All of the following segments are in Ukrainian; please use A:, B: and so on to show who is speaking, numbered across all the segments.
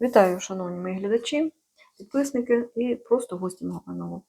A: Вітаю, шановні мої глядачі, підписники і просто гості мого каналу.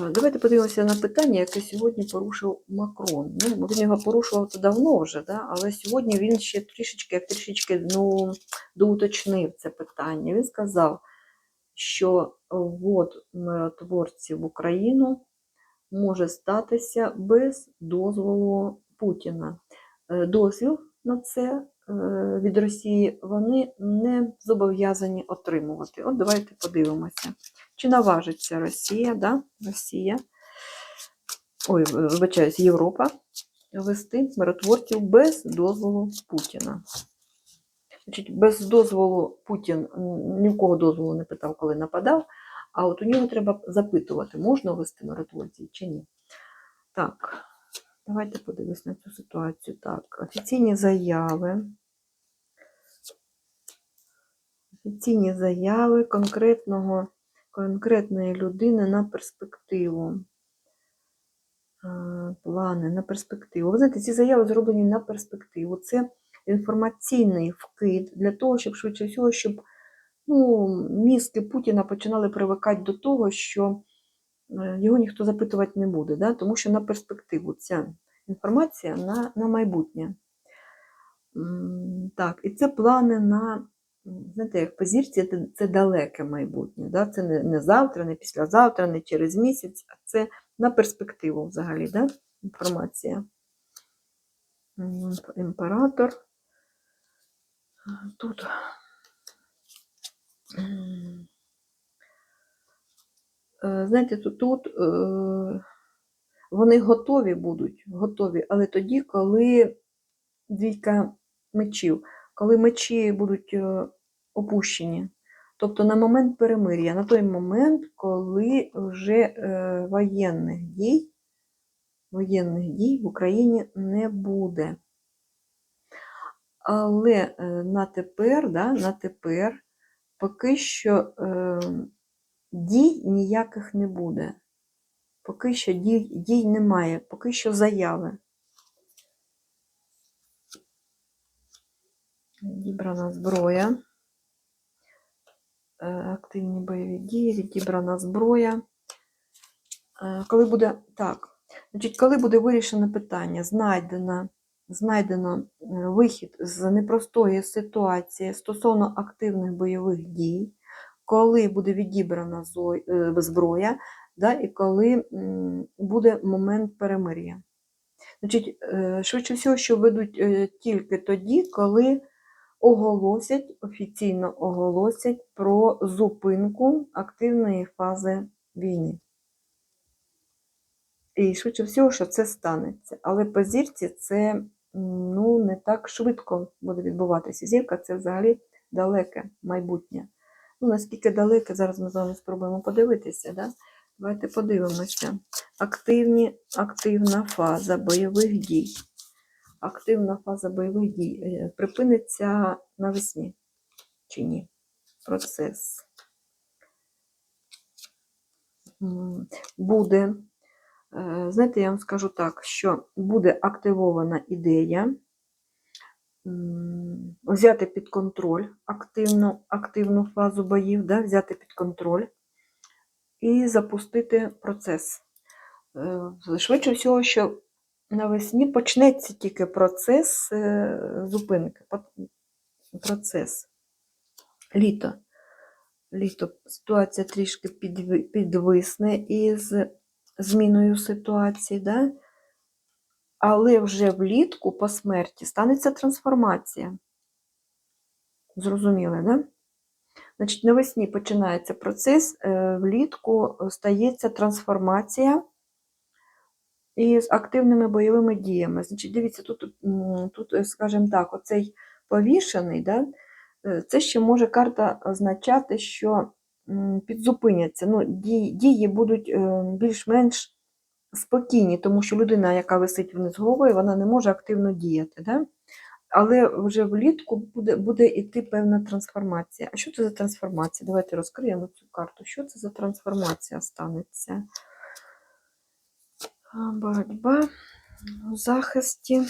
A: Е, Давайте подивимося на питання, яке сьогодні порушив Макрон. Ну, він його порушував то давно вже, да? але сьогодні він ще трішечки, трішечки ну, доуточнив це питання. Він сказав, що ввод миротворців в Україну може статися без дозволу Путіна. Е, Дозвіл на це від Росії вони не зобов'язані отримувати. От давайте подивимося. Чи наважиться Росія, да? Росія, ой, вибачаюсь, Європа вести миротворців без дозволу Путіна? Значить, без дозволу Путін ні в кого дозволу не питав, коли нападав, а от у нього треба запитувати, можна вести миротворців чи ні. Так, давайте подивимось на цю ситуацію. Так, офіційні заяви. Офіційні заяви конкретного, конкретної людини на перспективу. Плани на перспективу. Ви знаєте, ці заяви зроблені на перспективу. Це інформаційний вкид для того, щоб швидше всього, щоб ну, мізки Путіна починали привикати до того, що його ніхто запитувати не буде, да? тому що на перспективу ця інформація на, на майбутнє. Так, і це плани на, знаєте, як по зірці, це, це далеке майбутнє. Да? Це не, не завтра, не післязавтра, не через місяць, а це на перспективу взагалі, да? інформація. Імператор. Тут. Е, Знаєте, тут, тут е, вони готові будуть, готові, але тоді, коли двійка мечів, коли мечі будуть е, опущені. Тобто на момент перемир'я, на той момент, коли вже воєнних дій, воєнних дій в Україні не буде. Але на тепер, да, на тепер поки що е, дій ніяких не буде. Поки що дій, дій немає, поки що заяви. Відібрана зброя. Е, Активні бойові дії, відібрана зброя. Е, Коли буде так, значить, коли буде вирішено питання, знайдено, знайдено вихід з непростої ситуації стосовно активних бойових дій, коли буде відібрана е, зброя, да, і коли буде момент перемир'я. Значить, е, швидше всього, що ведуть е, тільки тоді, коли оголосять, офіційно оголосять про зупинку активної фази війни. І швидше всього, що це станеться. Але по зірці це ну, не так швидко буде відбуватися. Зірка це взагалі далеке майбутнє. Ну, наскільки далеке, зараз ми з вами спробуємо подивитися. Да? Давайте подивимося. Активні, активна фаза бойових дій. Активна фаза бойових дій е, припиниться навесні чи ні? Процес. Буде, е, знаєте, я вам скажу так, що буде активована ідея взяти під контроль активну, активну фазу боїв, да, взяти під контроль і запустити процес. Е, Швидше всього, що навесні почнеться тільки процес е, зупинки, процес. Літо. Літо ситуація трішки підвисне із зміною ситуації, да? Але вже влітку по смерті станеться трансформація. Зрозуміли, да? Значить, навесні починається процес, е, влітку стається трансформація і з активними бойовими діями. Значить, дивіться, тут, тут е, скажімо так, оцей повішений, да, е, це ще може карта означати, що підзупиняться. Ну, дії, дії будуть е, більш-менш спокійні, тому що людина, яка висить вниз головою, вона не може активно діяти. Да? Але вже влітку буде, буде йти певна трансформація. А що це за трансформація? Давайте розкриємо цю карту. Що це за трансформація станеться? Боротьба у захисті.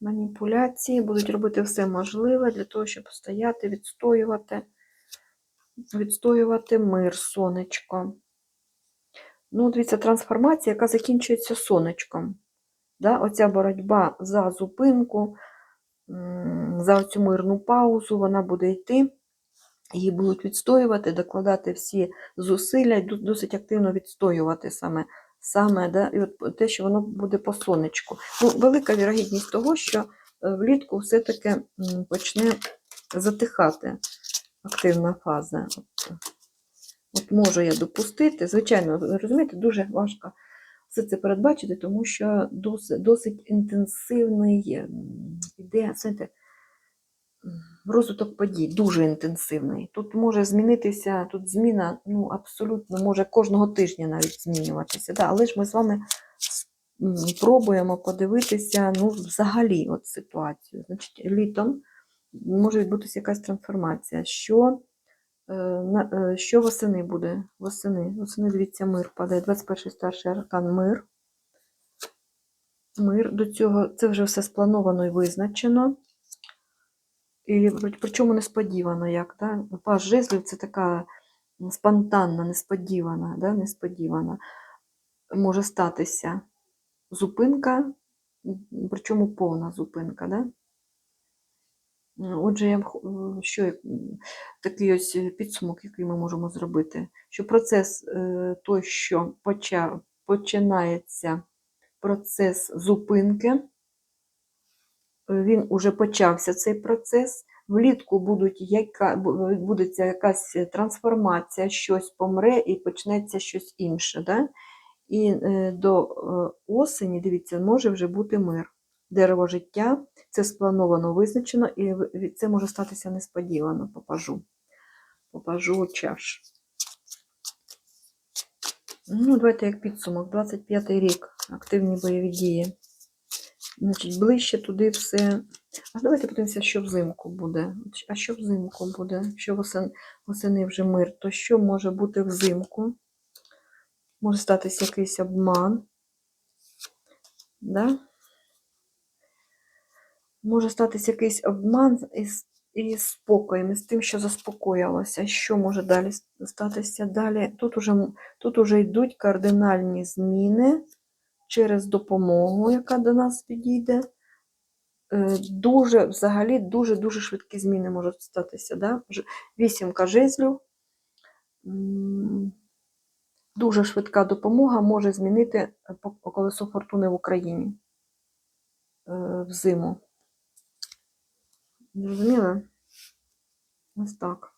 A: маніпуляції, будуть робити все можливе для того, щоб стояти, відстоювати, відстоювати мир, сонечко. Ну, дивіться, трансформація, яка закінчується сонечком. Да? Оця боротьба за зупинку, за цю мирну паузу, вона буде йти. Її будуть відстоювати, докладати всі зусилля, досить активно відстоювати саме, саме да? і от те, що воно буде по сонечку. Ну, велика вірогідність того, що е, влітку все-таки почне затихати активна фаза. От, можу я допустити. Звичайно, розумієте, дуже важко все це передбачити, тому що досить, досить інтенсивний іде, розвиток подій, дуже інтенсивний. Тут може змінитися, тут зміна ну, абсолютно може кожного тижня навіть змінюватися. Да, але ж ми з вами с- м, пробуємо подивитися ну, взагалі от ситуацію. Значить, літом може відбутися якась трансформація. Що, що восени буде? Восени. Восени, дивіться, мир падає. 21 старший аркан мир. Мир. До цього це вже все сплановано і визначено. І причому несподівано, як, да? Паж жезлів це така спонтанна, несподівана, да? несподівана. Може статися зупинка, причому повна зупинка. Да? Отже, я е, що, такий ось е, підсумок, який ми можемо зробити, що процес е, той, що почав, починається процес зупинки, е, він уже почався цей процес. Влітку будуть яка, бу- якась трансформація, щось помре і почнеться щось інше. Да? І е, до е, осені, дивіться, може вже бути мир. Дерево життя, це сплановано, визначено, і це може статися несподівано, попажу. Попажу чаш. Ну, давайте як підсумок. 25-й рік, активні бойові дії. Значить, ближче туди все. А давайте подивимося, що взимку буде. А що взимку буде? Що восени, восени вже мир, то що може бути взимку? Може статися якийсь обман. Да? Може статися якийсь обман із, із спокоєм, із тим, що заспокоїлося. Що може далі статися? Далі тут уже, тут уже йдуть кардинальні зміни через допомогу, яка до нас підійде. Е, Дуже, взагалі, дуже-дуже швидкі зміни можуть статися. Да? Вісімка жезлів. Дуже швидка допомога може змінити е, колесо фортуни в Україні е, взиму. Зрозуміли? Ось так.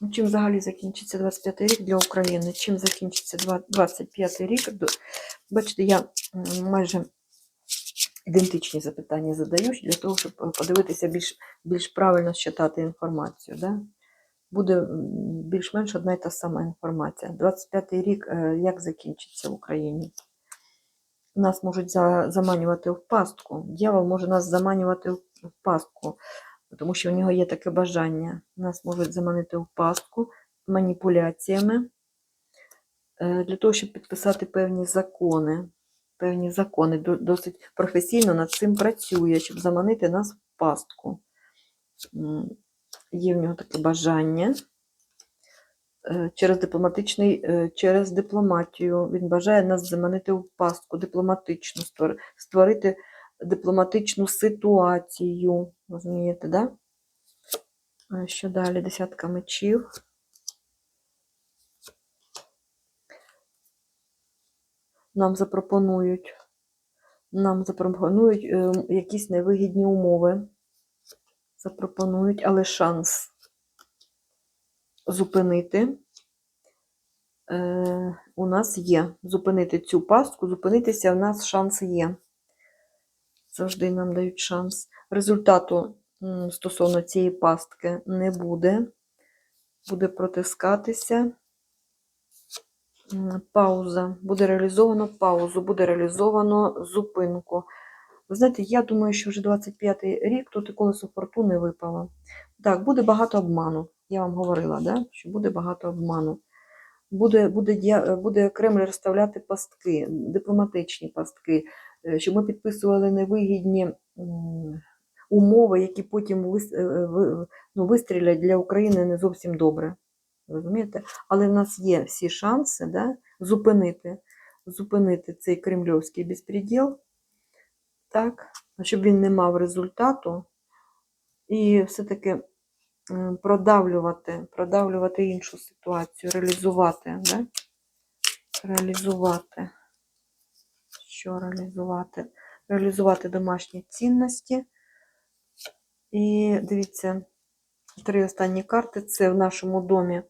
A: Ну, Чим взагалі закінчиться 25 рік для України? Чим закінчиться 25 рік? Бачите, я майже ідентичні запитання задаю для того, щоб е, подивитися більш, більш правильно считати інформацію. Да? Буде більш-менш одна й та сама інформація. 25-й рік е, як закінчиться в Україні? Нас можуть заманювати в пастку. Дьявол може нас заманювати в в пастку, тому що у нього є таке бажання. Нас можуть заманити в пастку маніпуляціями е, для того, щоб підписати певні закони. Певні закони досить професійно над цим працює, щоб заманити нас в пастку. Є в нього таке бажання е, через дипломатичний, е, через дипломатію. Він бажає нас заманити в пастку дипломатичну, створити дипломатичну ситуацію. Розумієте, да? Що далі? Десятка мечів. Нам запропонують, нам запропонують е, якісь невигідні умови. Запропонують, але шанс зупинити е, у нас є. Зупинити цю пастку, зупинитися у нас шанс є. Завжди нам дають шанс. Результату стосовно цієї пастки не буде. Буде протискатися. Пауза. Буде реалізовано паузу, буде реалізовано зупинку. Ви знаєте, я думаю, що вже 25-й рік тут і колесо фортуни випало. Так, буде багато обману. Я вам говорила, да? що буде багато обману. Буде, буде, буде Кремль розставляти пастки, дипломатичні пастки. Е, щоб ми підписували невигідні умови, які потім е, ви- ну, вистрілять для України не зовсім добре. Розумієте? Але в нас є всі шанси да, зупинити, зупинити цей кремльовський безпреділ, так, щоб він не мав результату, і все-таки продавлювати, продавлювати іншу ситуацію, реалізувати, да? реалізувати. Що реалізувати? Реалізувати домашні цінності. І дивіться, три останні карти це в нашому домі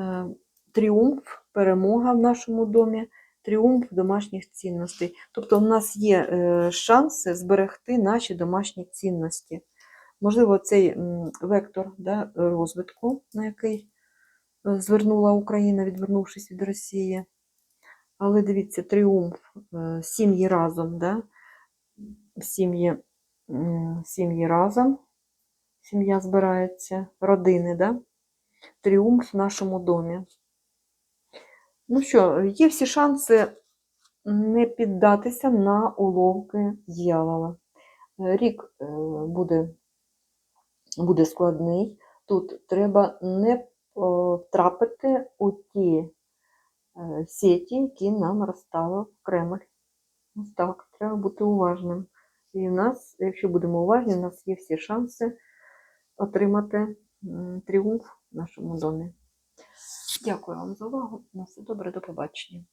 A: е, тріумф, перемога в нашому домі, тріумф домашніх цінностей. Тобто, у нас є е, шанси зберегти наші домашні цінності. Можливо, цей вектор да, розвитку, на який е, звернула Україна, відвернувшись від Росії. Але дивіться, тріумф, е, сім'ї разом, да? сім'ї, сім'ї разом, сім'я збирається, родини, да? тріумф в нашому домі. Ну що, є всі шанси не піддатися на уловки дьявола. Е, Рік е, буде, буде складний. Тут треба не потрапити у ті е, сеті, які нам розставив Кремль. Ось так, треба бути уважним. І в нас, якщо будемо уважні, у нас є всі шанси отримати тріумф в нашому домі. Дякую вам за увагу. На все добре, до побачення.